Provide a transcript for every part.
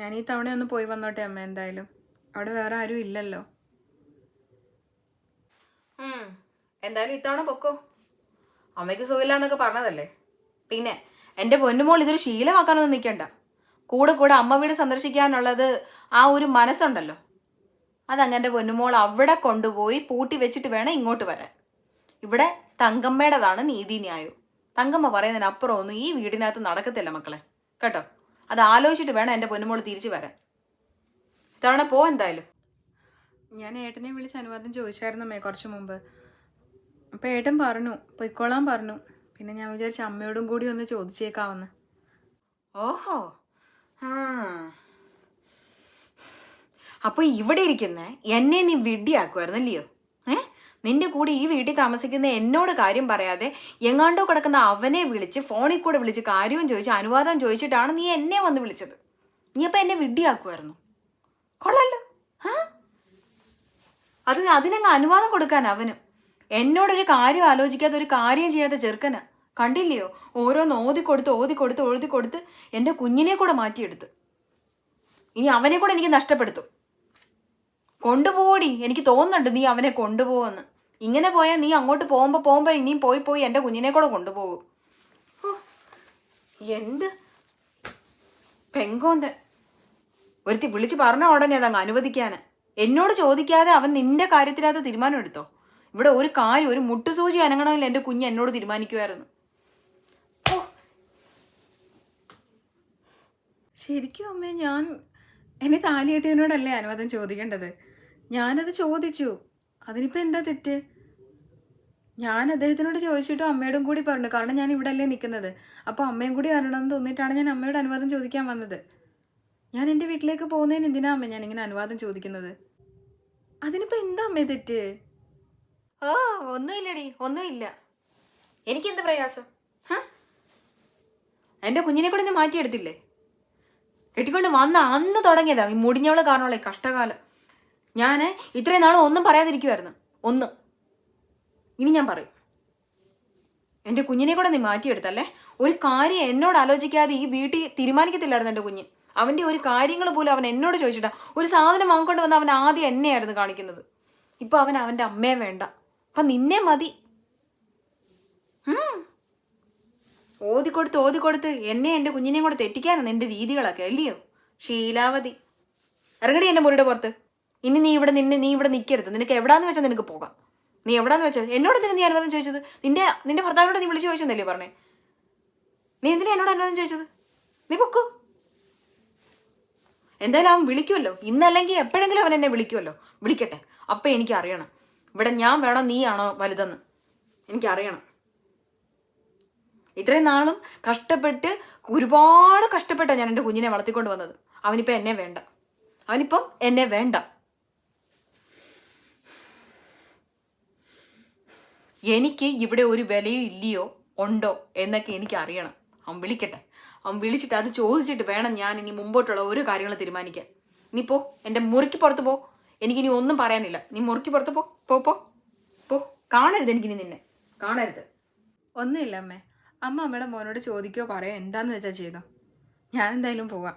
ഞാൻ ഈ തവണ ഒന്ന് പോയി വന്നോട്ടെ അമ്മ എന്തായാലും. അവിടെ വേറെ ആരും ഇല്ലല്ലോ. എന്തായാലും ഇത്തവണ പൊക്കോ. അമ്മയ്ക്ക് സുഖമില്ല എന്നൊക്കെ പറഞ്ഞതല്ലേ? പിന്നെ എന്റെ പൊന്നുമോൾ ഇതൊരു ശീലമാക്കാനൊന്നും നിൽക്കണ്ട കൂടെ കൂടെ അമ്മ വീട് സന്ദർശിക്കാനുള്ളത് ആ ഒരു മനസ്സുണ്ടല്ലോ. അതങ്ങന്റെ പൊന്നുമോൾ അവിടെ കൊണ്ടുപോയി പൂട്ടി വെച്ചിട്ട് വേണം ഇങ്ങോട്ട് വരാൻ. ഇവിടെ തങ്കമ്മയുടേതാണ് നീതിന്യായവും തങ്കമ്മ പറയുന്നതിനപ്പുറം ഒന്നും ഈ വീടിനകത്ത് നടക്കത്തില്ല മക്കളെ. കേട്ടോ? അത് ആലോചിച്ചിട്ട് വേണം എന്റെ പൊന്നുമോൾ തിരിച്ചു വരാൻ. ഇത്തവണ പോ എന്തായാലും. ഞാൻ ഏട്ടനെ വിളിച്ച് അനുവാദം ചോദിച്ചായിരുന്നു അമ്മേ കുറച്ച് മുമ്പ്. അപ്പം ഏട്ടൻ പറഞ്ഞു പൊയ്ക്കോളാൻ പറഞ്ഞു. പിന്നെ ഞാൻ വിചാരിച്ച അമ്മയോടും കൂടി ഒന്ന് ചോദിച്ചേക്കാവുന്ന. ഓഹോ. ആ. അപ്പൊ ഇവിടെ ഇരിക്കുന്ന എന്നെ നീ വിഡിയാക്കുമായിരുന്നല്ലയോ ഏ? നിന്റെ കൂടെ ഈ വീട്ടിൽ താമസിക്കുന്ന എന്നോട് കാര്യം പറയാതെ എങ്ങാണ്ടോ കിടക്കുന്ന അവനെ വിളിച്ച് ഫോണിൽ കൂടെ വിളിച്ച് കാര്യവും ചോദിച്ച് അനുവാദം ചോദിച്ചിട്ടാണ് നീ എന്നെ വന്ന് വിളിച്ചത്. നീ അപ്പം എന്നെ വിഡ്ഡിയാക്കുമായിരുന്നു കൊള്ളല്ലോ ആ അത് അതിനങ്ങ് അനുവാദം കൊടുക്കാൻ അവനും. എന്നോടൊരു കാര്യം ആലോചിക്കാതെ ഒരു കാര്യം ചെയ്യാത്ത ചെറുക്കന്. കണ്ടില്ലയോ? ഓരോന്ന് ഓതി കൊടുത്ത് ഓതി കൊടുത്ത് ഓതി കൊടുത്ത് എന്റെ കുഞ്ഞിനെ കൂടെ മാറ്റിയെടുത്ത്. ഇനി അവനെ കൂടെ എനിക്ക് നഷ്ടപ്പെടുത്തും. കൊണ്ടുപോടി. എനിക്ക് തോന്നുന്നുണ്ട് നീ അവനെ കൊണ്ടുപോകുമെന്ന് ഇങ്ങനെ പോയാൽ നീ അങ്ങോട്ട് പോകുമ്പോൾ പോകുമ്പോൾ ഇനിയും പോയി പോയി എന്റെ കുഞ്ഞിനെ കൂടെ കൊണ്ടുപോകും. എന്ത്? പെങ്കോന്തൻ ഒരുത്തി വിളിച്ച് പറഞ്ഞ ഉടനെ അതങ്ങ് അനുവദിക്കാന്. എന്നോട് ചോദിക്കാതെ അവൻ നിന്റെ കാര്യത്തിനകത്ത് തീരുമാനം എടുത്തോ? ഇവിടെ ഒരു കാര്യം ഒരു മുട്ടുസൂചി അനങ്ങണമെങ്കിൽ എന്റെ കുഞ്ഞ് എന്നോട് തീരുമാനിക്കുമായിരുന്നു. ശരിക്കും അമ്മേ ഞാൻ എന്നെ താലിയേട്ടനോടല്ലേ അനുവാദം ചോദിക്കേണ്ടത്? ഞാനത് ചോദിച്ചു. അതിനിപ്പോൾ എന്താ തെറ്റ്? ഞാൻ അദ്ദേഹത്തിനോട് ചോദിച്ചിട്ട് അമ്മയോടും കൂടി പറഞ്ഞു. കാരണം ഞാൻ ഇവിടെ അല്ലേ നിൽക്കുന്നത് അപ്പോൾ അമ്മയും കൂടി അറിയണമെന്ന് തോന്നിയിട്ടാണ് ഞാൻ അമ്മയോട് അനുവാദം ചോദിക്കാൻ വന്നത്. ഞാൻ എന്റെ വീട്ടിലേക്ക് പോകുന്നതിന് എന്തിനാ അമ്മ ഞാൻ ഇങ്ങനെ അനുവാദം ചോദിക്കുന്നത്? അതിനിപ്പോൾ എന്താ അമ്മേ തെറ്റ്? ഓ ഒന്നുമില്ലടി ഒന്നുമില്ല. എനിക്കെന്ത് പ്രയാസം? എന്റെ കുഞ്ഞിനെ കൂടെ നീ മാറ്റിയെടുത്തില്ലേ? കെട്ടിക്കൊണ്ട് വന്ന അന്ന് തുടങ്ങിയതാ ഈ മുടിഞ്ഞവൾ കാരണമുള്ള കഷ്ടകാലം. ഞാൻ ഇത്രയും നാളും ഒന്നും പറയാതിരിക്കുമായിരുന്നു ഒന്ന്. ഇനി ഞാൻ പറയും. എന്റെ കുഞ്ഞിനെ കൂടെ നീ മാറ്റിയെടുത്തല്ലേ? ഒരു കാര്യം എന്നോട് ആലോചിക്കാതെ ഈ വീട്ടിൽ തീരുമാനിക്കത്തില്ലായിരുന്നു എന്റെ കുഞ്ഞ്. അവന്റെ ഒരു കാര്യങ്ങൾ പോലും അവൻ എന്നോട് ചോദിച്ചിട്ടാ. ഒരു സാധനം വാങ്ങിക്കൊണ്ട് വന്ന് അവൻ ആദ്യം എന്നെയായിരുന്നു കാണിക്കുന്നത്. ഇപ്പൊ അവൻ അവന്റെ അമ്മയെ വേണ്ട. അപ്പൊ നിന്നെ മതി. ഓതിക്കൊടുത്ത് ഓതിക്കൊടുത്ത് എന്നെ എന്റെ കുഞ്ഞിനെയും കൂടെ തെറ്റിക്കാനാണ് എന്റെ രീതികളൊക്കെ അല്ലയോ? ശീലാവതി. ഇറങ്ങടി എന്റെ മുറിയുടെ പുറത്ത്. ഇനി നീ ഇവിടെ നിന്നെ നീ ഇവിടെ നിൽക്കരുത് നിനക്ക് എവിടാന്ന് വെച്ചാൽ നിനക്ക് പോകാം. നീ എവിടാന്ന് വെച്ചാൽ എന്നോട് എന്തിനാ നീ അനുവാദം ചോദിച്ചത്? നിന്റെ നിന്റെ ഭർത്താവിനോട് നീ വിളിച്ചു ചോദിച്ചെന്നല്ലേ പറഞ്ഞേ? നീ എന്തിനാ എന്നോട് അനുവാദം ചോദിച്ചത്? നീ പൊക്കു. എന്തായാലും അവൻ വിളിക്കുമല്ലോ ഇന്നല്ലെങ്കിൽ എപ്പോഴെങ്കിലും അവൻ എന്നെ വിളിക്കുമല്ലോ വിളിക്കട്ടെ. അപ്പം എനിക്ക് അറിയണം. ഇവിടെ ഞാൻ വേണോ നീയാണോ വലുതെന്ന്. എനിക്കറിയണം ഇത്രയും നാളും കഷ്ടപ്പെട്ട് ഒരുപാട് കഷ്ടപ്പെട്ടാണ് ഞാൻ എന്റെ കുഞ്ഞിനെ വളർത്തിക്കൊണ്ട് വന്നത്. അവനിപ്പോൾ എന്നെ വേണ്ട. അവനിപ്പം എന്നെ വേണ്ട. എനിക്ക് ഇവിടെ ഒരു വിലയും ഇല്ലയോ? ഉണ്ടോ? എന്നൊക്കെ എനിക്ക് അറിയണം. അവൻ വിളിക്കട്ടെ. അവൻ വിളിച്ചിട്ട് അത് ചോദിച്ചിട്ട് വേണം ഞാൻ ഇനി മുമ്പോട്ടുള്ള ഓരോ കാര്യങ്ങൾ തീരുമാനിക്കാൻ. നീ പോ. എന്റെ മുറിക്ക് പുറത്ത് പോ. എനിക്കിനി ഒന്നും പറയാനില്ല. നീ മുറിക്ക് പുറത്ത് പോ. പോ പോ. പോ. കാണരുത് എനിക്കിനി നിന്നെ. കാണരുത്. ഒന്നുമില്ല അമ്മേ. അമ്മ അമ്മയുടെ മോനോട് ചോദിക്കുകയോ പറയോ എന്താന്ന് വെച്ചാൽ ചെയ്തോ? ഞാൻ എന്തായാലും പോവാം.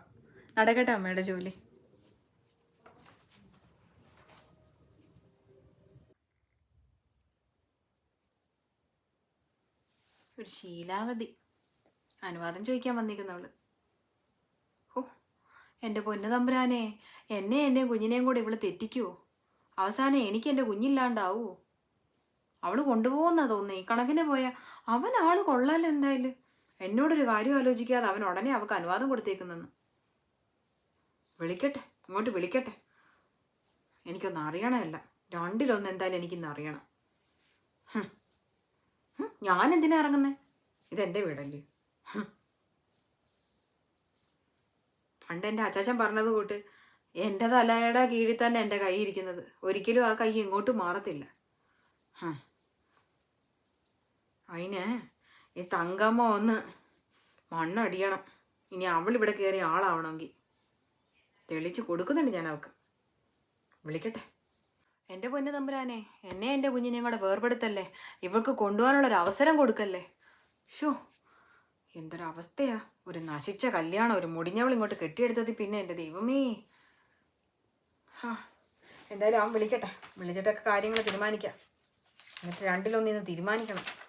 നടക്കട്ടെ അമ്മയുടെ ജോലി. ഒരു ശീലാവതി അനുവാദം ചോദിക്കാൻ വന്നിരിക്കുന്നവൾ. ഓ എന്റെ പൊന്നു തമ്പുരാനെ എന്നെ എന്റെ കുഞ്ഞിനെയും കൂടെ ഇവൾ തെറ്റിക്കുവോ? അവസാനം എനിക്ക് എന്റെ കുഞ്ഞില്ലാണ്ടാവോ? അവൾ കൊണ്ടുപോകുന്നാ തോന്നുന്നേ ഈ കണക്കിന് പോയ അവൻ ആൾ കൊള്ളാലോ എന്തായാലും. എന്നോടൊരു കാര്യം ആലോചിക്കാതെ അവൻ ഉടനെ അവൾക്ക് അനുവാദം കൊടുത്തേക്കുന്നെന്ന്. വിളിക്കട്ടെ ഇങ്ങോട്ട് വിളിക്കട്ടെ. എനിക്കൊന്ന് അറിയണമല്ല. രണ്ടിലൊന്ന് എന്തായാലും എനിക്കിന്ന് അറിയണം. ഞാൻ എന്തിനാ ഇറങ്ങുന്നേ? ഇതെന്റെ വീടല്ലേ. പണ്ട് എന്റെ അച്ചാച്ചൻ പറഞ്ഞത് കൂട്ട് എന്റെ തലയുടെ കീഴിൽ തന്നെ എന്റെ കൈ ഇരിക്കുന്നത്. ഒരിക്കലും ആ കൈ ഇങ്ങോട്ട് മാറത്തില്ല. അതിന് ഈ തങ്കമ്മ ഒന്ന് മണ്ണടിയണം. ഇനി അവൾ ഇവിടെ കയറി ആളാവണമെങ്കിൽ. തെളിച്ച് കൊടുക്കുന്നുണ്ട് ഞാൻ അവൾക്ക്. വിളിക്കട്ടെ? എന്റെ പൊന്നു തമ്പുരാനെ എന്നെ എന്റെ കുഞ്ഞിനെയും കൂടെ വേർപെടുത്തല്ലേ? ഇവൾക്ക് കൊണ്ടുപോകാനുള്ള ഒരു അവസരം കൊടുക്കല്ലേ? ഷോ എന്തൊരവസ്ഥയാ. ഒരു നശിച്ച കല്യാണം ഒരു മുടിഞ്ഞവൾ ഇങ്ങോട്ട് കെട്ടിയെടുത്തത് പിന്നെ എന്റെ ദൈവമേ. ഹാ എന്തായാലും അവൻ വിളിക്കട്ടെ. വിളിച്ചിട്ടൊക്കെ കാര്യങ്ങൾ തീരുമാനിക്കാം. എന്നിട്ട് രണ്ടിലൊന്നിന്ന് തീരുമാനിക്കണം.